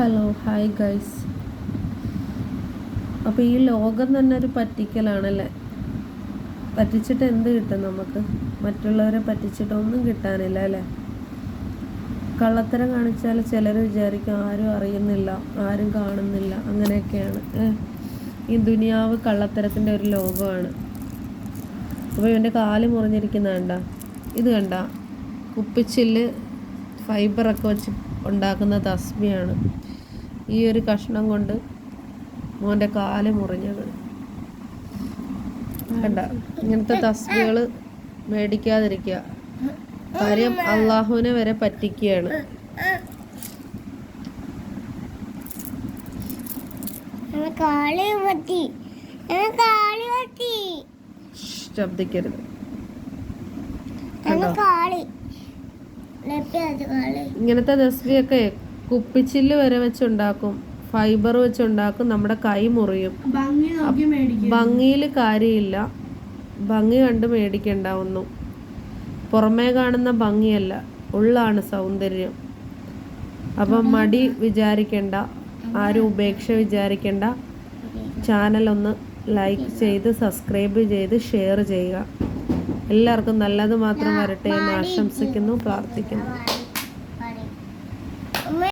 Hello hi guys. അപ്പോൾ ഈ ലോകം തന്നെ ഒരു പറ്റിക്കലാണല്ലേ? പറ്റിച്ചിട്ട് എന്ത് കിട്ടും നമുക്ക്? മറ്റുള്ളവരെ പറ്റിച്ചിട്ടൊന്നും കിട്ടാനില്ല അല്ലേ? കള്ളത്തരം കാണിച്ചാൽ ചിലർ വിചാരിക്കും ആരും അറിയുന്നില്ല ആരും കാണുന്നില്ല അങ്ങനെയൊക്കെയാണ്. ഈ ദുനിയാവ് കള്ളത്തരത്തിന്റെ ഒരു ലോകമാണ്. അപ്പോൾ ഇവന്റെ കാൽ മുറിഞ്ഞിരിക്കുന്ന കണ്ട? ഇത് കണ്ട? കുപ്പിച്ചിൽ ഫൈബറൊക്കെ വെച്ച് ഉണ്ടാക്കുന്ന തസ്മിയാണ് ഈ ഒരു കഷ്ണം കൊണ്ട് മോന്റെ കാൽ മുറിഞ്ഞത് കണ്ട ഇങ്ങനത്തെ തസ്മികൾ മേടിക്കാതിരിക്കുക. കാര്യം അള്ളാഹുവിനെ വരെ പറ്റിക്കുകയാണ്. ശബ്ദിക്കരുത്? കാളി ഇങ്ങനത്തെ ദസ്വിയൊക്കെ കുപ്പിച്ചില്ല് വരെ വെച്ചുണ്ടാക്കും. ഫൈബർ വെച്ചുണ്ടാക്കും. നമ്മുടെ കൈ മുറിയും. ഭംഗിയിൽ കാര്യമില്ല. ഭംഗി കണ്ട് മേടിക്കണ്ട ഒന്നും പുറമേ കാണുന്ന ഭംഗിയല്ല. ഉള്ളാണ് സൗന്ദര്യം. അപ്പം മടി വിചാരിക്കണ്ട. ആരും ഉപേക്ഷ വിചാരിക്കണ്ട. ചാനൽ ഒന്ന് ലൈക്ക് ചെയ്ത് സബ്സ്ക്രൈബ് ചെയ്ത് ഷെയർ ചെയ്യുക. എല്ലാവർക്കും നല്ലത് മാത്രം വരട്ടെ എന്ന് ആശംസിക്കുന്നു പ്രാർത്ഥിക്കുന്നു.